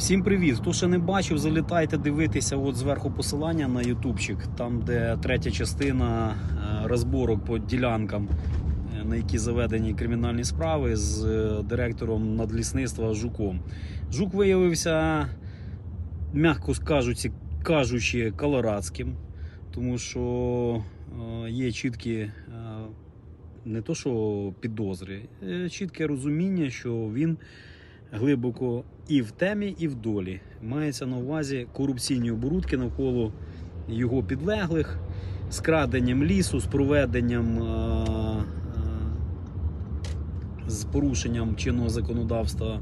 Всім привіт! Хто ще не бачив, залітайте дивитися от зверху посилання на ютубчик, там де третя частина е, розборок по ділянкам, е, на які заведені кримінальні справи з е, директором надлісництва Жуком. Жук виявився, м'яко кажучи, кажучи, колорадським, тому що є чіткі. Не то, що підозри, чітке розуміння, що він глибоко і в темі, і в долі. Мається на увазі корупційні оборудки навколо його підлеглих, з краденням лісу, з проведенням, з порушенням чинного законодавства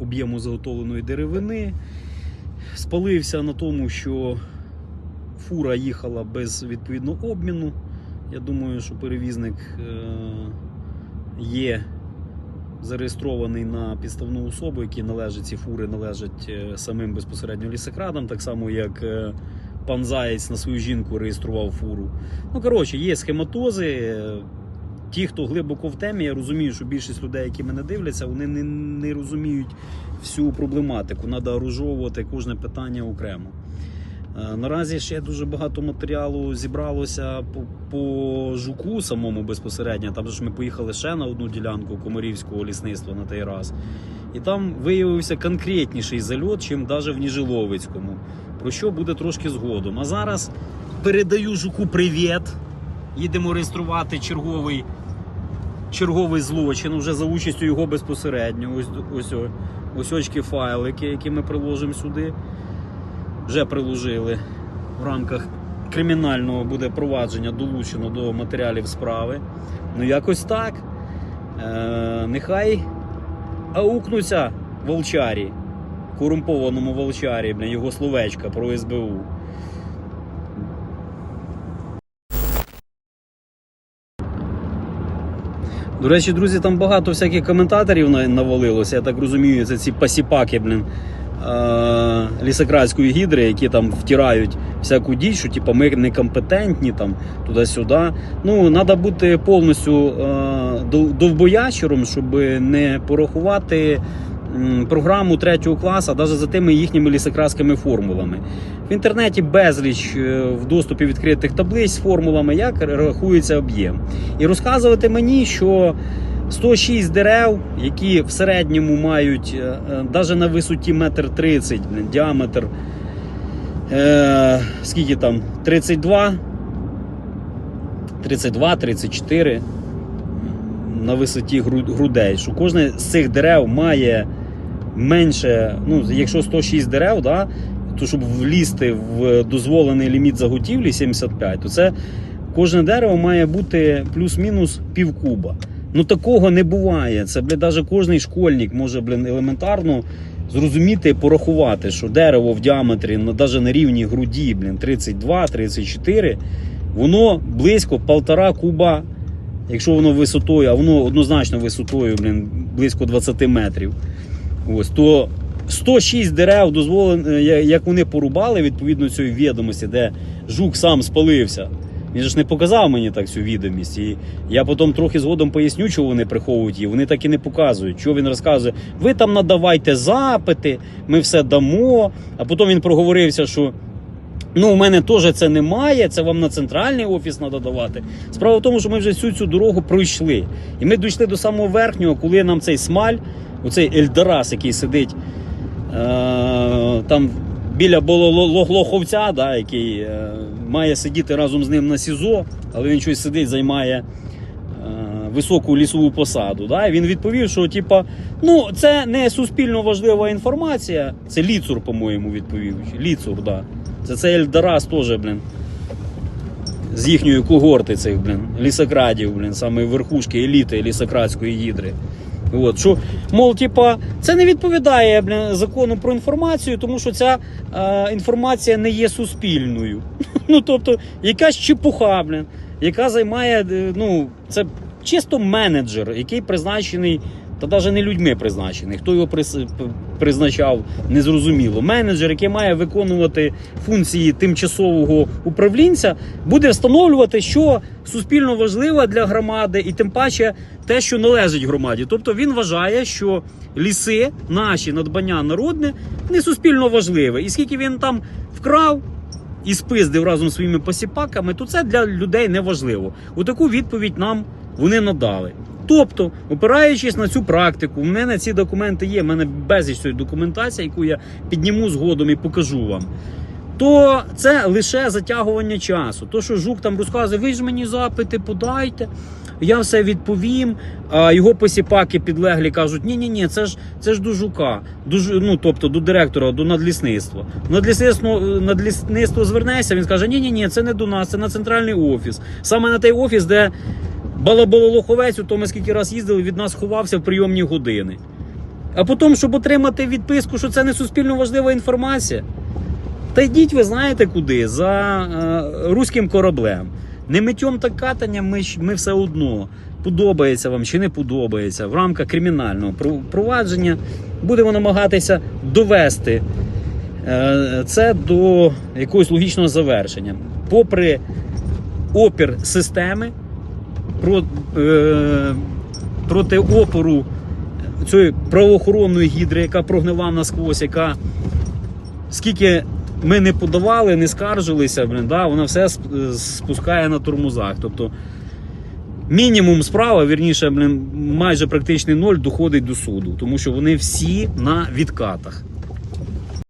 об'єму заготовленої деревини. Спалився на тому, що фура їхала без відповідного обміну. Я думаю, що перевізник е, є зареєстрований на підставну особу, які належать ці фури, належать е, самим безпосередньо лісокрадам, так само як е, пан Заєць на свою жінку реєстрував фуру. Ну, коротше, є схематози. е, Ті, хто глибоко в темі, я розумію, що більшість людей, які мене дивляться, вони не, не розуміють всю проблематику. Треба оружовувати кожне питання окремо. Е, Наразі ще дуже багато матеріалу зібралося по, по жуку самому безпосередньо. Там ж ми поїхали ще на одну ділянку комарівського лісництва на той раз. І там виявився конкретніший зальот, чим навіть в Ніжиловицькому. Про що буде трошки згодом. А зараз передаю жуку привіт. Їдемо реєструвати черговий, черговий злочин вже за участю його безпосередньо. Ось ось, ось очки файлики, які ми приложимо сюди вже приложили в рамках кримінального буде провадження долучено до матеріалів справи. Ну якось так. Е, нехай аукнуться волчарі, корумпованому волчарі, бля, його словечка про СБУ. До речі, друзі, там багато всяких коментаторів навалилося. Я так розумію, це ці пасіпаки, блін, е- лісократської гідри, які там втирають всяку діч, що типу, ми некомпетентні там туди-сюди. Ну, треба бути повністю е- дов- довбоящером, щоб не порахувати програму третього класу, навіть за тими їхніми лісократськими формулами. В інтернеті безліч е, в доступі відкритих таблиць з формулами, як рахується об'єм. І розказувати мені, що 106 дерев, які в середньому мають навіть на висоті 1,30 м діаметр, е, скільки там? 32, 32, 34 на висоті грудей, що кожне з цих дерев має менше, ну, якщо 106 дерев, да, то щоб влізти в дозволений ліміт заготівлі 75, то це кожне дерево має бути плюс-мінус пів куба. Ну такого не буває. Це блін, навіть кожний школьник може блін, елементарно зрозуміти і порахувати, що дерево в діаметрі навіть на рівні груді блін, 32-34, воно близько полтора куба. Якщо воно висотою, а воно однозначно висотою блін, близько 20 метрів. Ось, то 106 дерев дозволено, як вони порубали відповідно цієї відомості, де жук сам спалився. Він ж не показав мені так цю відомість. І я потім трохи згодом поясню, чого вони приховують її. Вони так і не показують. Що він розказує? Ви там надавайте запити, ми все дамо. А потім він проговорився, що ну, у мене теж це немає, це вам на центральний офіс треба давати. Справа в тому, що ми вже всю цю дорогу пройшли. І ми дійшли до самого верхнього, коли нам цей смаль, оцей Ельдорас, який сидить е- там біля Лоховця, да, який е, має сидіти разом з ним на СІЗО, але він щось сидить, займає е, високу лісову посаду. Да? І він відповів, що типа, ну, це не суспільно важлива інформація. Це Ліцур, по-моєму, відповів. Ліцур, да. Це цей Ельдорас теж, блін. З їхньої когорти цих, блін, лісокрадів, блін, саме верхушки еліти лісокрадської гідри. От, що, Мол, типа, це не відповідає бля, закону про інформацію, тому що ця е, інформація не є суспільною. Ну, тобто, якась чепуха, блін, яка займає, е, ну, це чисто менеджер, який призначений та навіть не людьми призначений. Хто його призначав, незрозуміло. Менеджер, який має виконувати функції тимчасового управлінця, буде встановлювати, що суспільно важливо для громади, і тим паче те, що належить громаді. Тобто він вважає, що ліси, наші надбання народне, не суспільно важливе. І скільки він там вкрав і спиздив разом зі своїми посіпаками, то це для людей не важливо. У таку відповідь нам вони надали. Тобто, опираючись на цю практику, в мене ці документи є, в мене безліч цієї документації, яку я підніму згодом і покажу вам. То це лише затягування часу. То, що жук там розказує, ви ж мені запити подайте, я все відповім. А його посіпаки підлеглі кажуть: ні, ні, ні, це ж це ж до жука, до ну тобто до директора, до надлісництва. Надлісництво, надлісництво звернеться, він скаже: ні, ні, ні, це не до нас, це на центральний офіс. Саме на той офіс, де балабололоховець, у тому скільки раз їздили, від нас ховався в прийомні години. А потім, щоб отримати відписку, що це не суспільно важлива інформація, та йдіть, ви знаєте куди, за е, руським кораблем. Не миттєм та катанням ми, ми все одно. Подобається вам чи не подобається в рамках кримінального провадження будемо намагатися довести е, це до якогось логічного завершення. Попри опір системи про, е, проти опору цієї правоохоронної гідри, яка прогнила насквозь, яка скільки ми не подавали, не скаржилися, блін, да, вона все спускає на тормозах. Тобто мінімум справа, вірніше, блін, майже практичний ноль доходить до суду, тому що вони всі на відкатах.